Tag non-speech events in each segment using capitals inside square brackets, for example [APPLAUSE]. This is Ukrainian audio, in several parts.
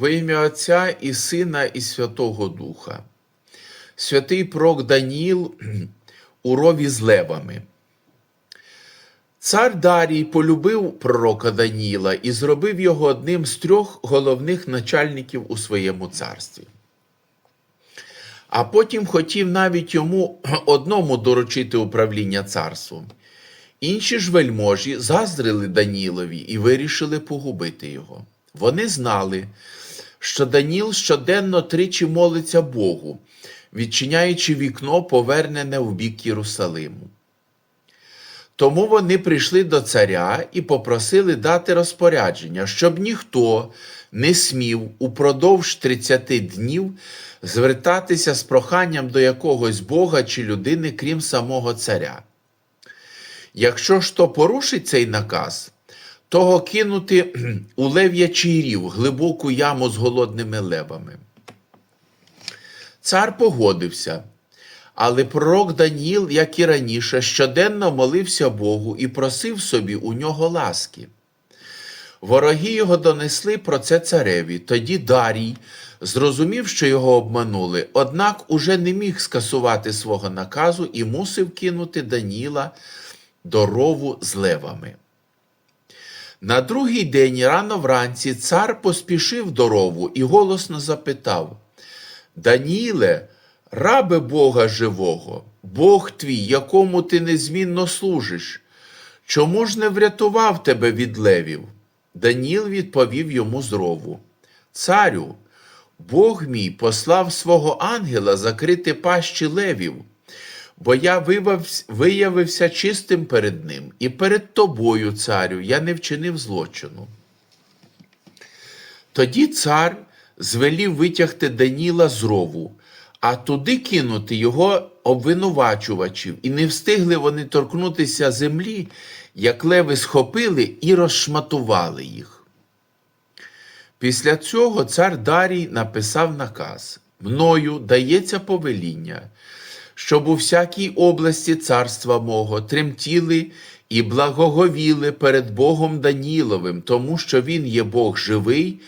Во ім'я Отця і Сина, і Святого Духа. Святий пророк Даніїл [CLEARS THROAT] у рові з левами. Цар Дарій полюбив пророка Даніїла і зробив його одним з трьох головних начальників у своєму царстві. А потім хотів навіть йому [CLEARS THROAT] одному доручити управління царством. Інші ж вельможі заздрили Данілові і вирішили погубити його. Вони знали, що Даніл щоденно тричі молиться Богу, відчиняючи вікно, повернене в бік Єрусалиму. Тому вони прийшли до царя і попросили дати розпорядження, щоб ніхто не смів упродовж 30 днів звертатися з проханням до якогось Бога чи людини, крім самого царя. Якщо ж то порушить цей наказ, того кинути у лев'ячий рів глибоку яму з голодними левами. Цар погодився, але пророк Даніїл, як і раніше, щоденно молився Богу і просив собі у нього ласки. Вороги його донесли про це цареві. Тоді Дарій зрозумів, що його обманули, однак уже не міг скасувати свого наказу і мусив кинути Даніла до рову з левами. На другий день рано вранці цар поспішив до рову і голосно запитав: Даніїле, рабе Бога живого, Бог твій, якому ти незмінно служиш, чому ж не врятував тебе від левів? Даніл відповів йому з рову: Царю, Бог мій послав свого ангела закрити пащі левів, бо я виявився- чистим перед ним, і перед тобою, царю, я не вчинив злочину. Тоді цар звелів витягти Даніла з рову, а туди кинути його обвинувачувачів, і не встигли вони торкнутися землі, як леви схопили і розшматували їх. Після цього цар Дарій написав наказ: Мною дається повеління, щоб у всякій області царства мого тремтіли і благоговіли перед Богом Даніловим, тому що він є Бог живий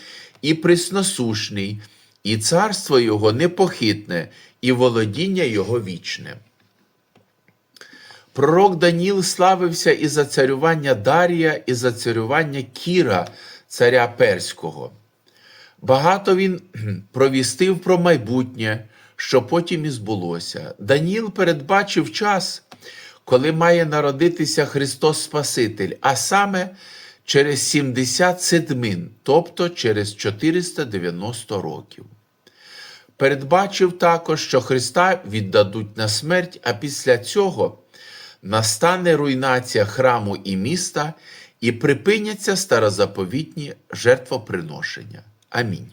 і присносушний, і царство його непохитне, і володіння його вічне. Пророк Даніл славився і за царювання Дарія, і за царювання Кіра, царя Перського. Багато він [CLEARS THROAT] провістив про майбутнє, що потім і збулося. Даніл передбачив час, коли має народитися Христос Спаситель, а саме через 70 седмин, тобто через 490 років. Передбачив також, що Христа віддадуть на смерть, а після цього настане руйнація храму і міста, і припиняться старозаповітні жертвоприношення. Амінь.